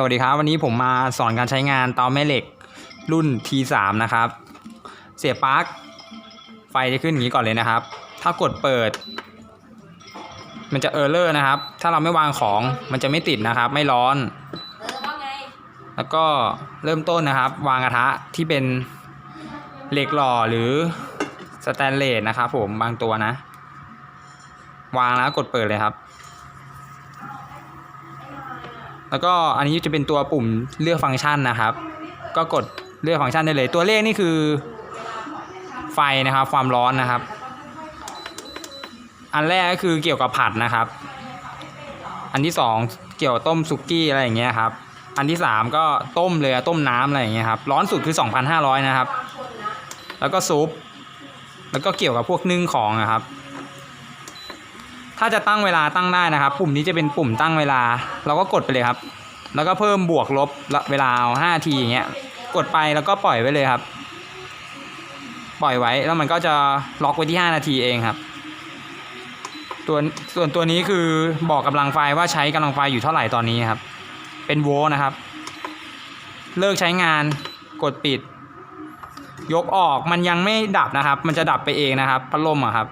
สวัสดีครับ วันนี้ผมมาสอนการใช้งานเตาแม่เหล็กรุ่น T3 นะครับ เสียบปลั๊กไฟจะขึ้นอย่างนี้ก่อนเลยนะครับ ถ้ากดเปิด มันจะเออร์เลอร์นะครับ ถ้าเราไม่วางของมันจะไม่ติดนะครับ ไม่ร้อน แล้วก็เริ่มต้นนะครับ วางกระทะที่เป็นเหล็กหล่อหรือสแตนเลสนะครับผมบางตัวนะ วางแล้วกดเปิดเลยครับ แล้วก็อันนี้จะเป็นตัวปุ่มเลือกฟังก์ชันนะครับ ก็กดเลือกฟังก์ชันได้เลย ตัวเลขนี่คือ ไฟนะครับ ความร้อนนะครับ อันแรกก็คือเกี่ยวกับผัดนะครับ อันที่สองเกี่ยวกับต้มซุกี้อะไรอย่างเงี้ยครับ อันที่สามก็ต้มเลยต้มน้ำอะไรอย่างเงี้ยครับ ร้อนสุดคือ 2,500 นะครับ แล้วก็ซุป แล้วก็เกี่ยวกับพวกนึ่งของนะครับ ถ้าจะตั้งเวลาตั้งได้นะครับ ปุ่มนี้จะเป็นปุ่มตั้งเวลา เราก็กดไปเลยครับ แล้วก็เพิ่มบวกลบเวลาเอา5ทีอย่างเงี้ย กดไปแล้วก็ปล่อยไว้เลยครับ ปล่อยไว้แล้วมันก็จะล็อกไว้ที่ 5 นาทีเองครับ ตัวส่วนตัวนี้คือบอกกำลังไฟว่าใช้กำลังไฟอยู่เท่าไหร่ตอนนี้ครับ เป็นโวลต์นะครับ เลิกใช้งานกดปิด ยกออกมันยังไม่ดับนะครับ มันจะดับไปเองนะครับพัดลมอะครับ